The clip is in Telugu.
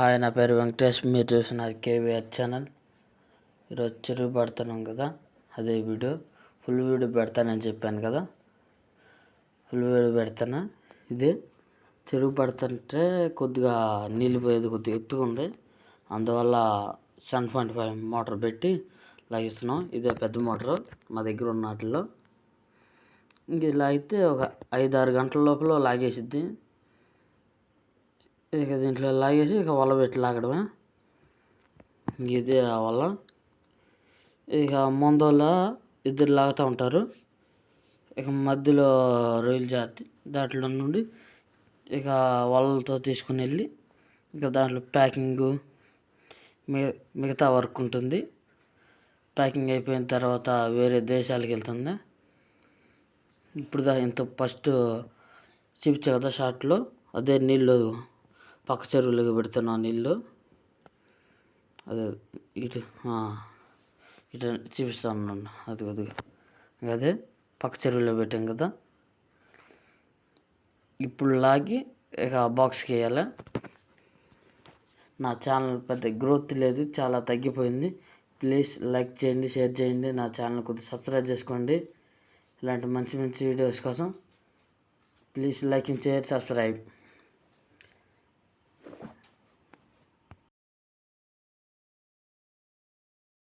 హాయ్ నా పేరు వెంకటేష్. మీరు చూస్తున్నారు కేవీఆర్ ఛానల్. ఈరోజు చెరువు పెడుతున్నాం కదా అదే వీడియో. ఫుల్ వీడియో పెడతానని చెప్పాను కదా. ఫుల్ వీడియో పెడతాను? ఇది చెరువు పెడుతుంటే కొద్దిగా నీళ్ళు పోయేది కొద్దిగా ఎత్తుగా ఉంది. అందువల్ల సెవెన్ పాయింట్ ఫైవ్ మోటార్ పెట్టి లాగిస్తున్నాం. ఇదే పెద్ద మోటారు మా దగ్గర ఉన్న వాటిల్లో. ఇంక ఇలా అయితే ఒక ఐదు ఆరు గంటల లోపల లాగేసిద్ది. ఇక దీంట్లో లాగేసి ఇక వల పెట్టి లాగడమే. ఇదే ఆ వల. ఇక ముందోళ్ళ ఇద్దరు లాగుతూ ఉంటారు. ఇక మధ్యలో రొయ్యల జాతి దాంట్లో నుండి ఇక వలలతో తీసుకుని వెళ్ళి ఇక దాంట్లో ప్యాకింగు మి- మిగతా వర్క్ ఉంటుంది. ప్యాకింగ్ అయిపోయిన తర్వాత వేరే దేశాలకు వెళ్తుంది. ఇప్పుడు దా ఇంత ఫస్ట్ చూపించా కదా షార్ట్లో అదే నీళ్ళు పక్క చెరువులోకి పెడుతున్నా నీళ్ళు. అదే ఇటు ఇటు చూపిస్తాను అది కొద్దిగా అదే పక్క చెరువులో పెట్టాం కదా. ఇప్పుడు లాగి ఇక బాక్స్కి వేయాలి? నా ఛానల్ పెద్ద గ్రోత్ లేదు చాలా తగ్గిపోయింది. ప్లీజ్ లైక్ చేయండి షేర్ చేయండి. నా ఛానల్ కొద్దిగా సబ్స్క్రైబ్ చేసుకోండి. ఇలాంటి మంచి మంచి వీడియోస్ కోసం please like and share subscribe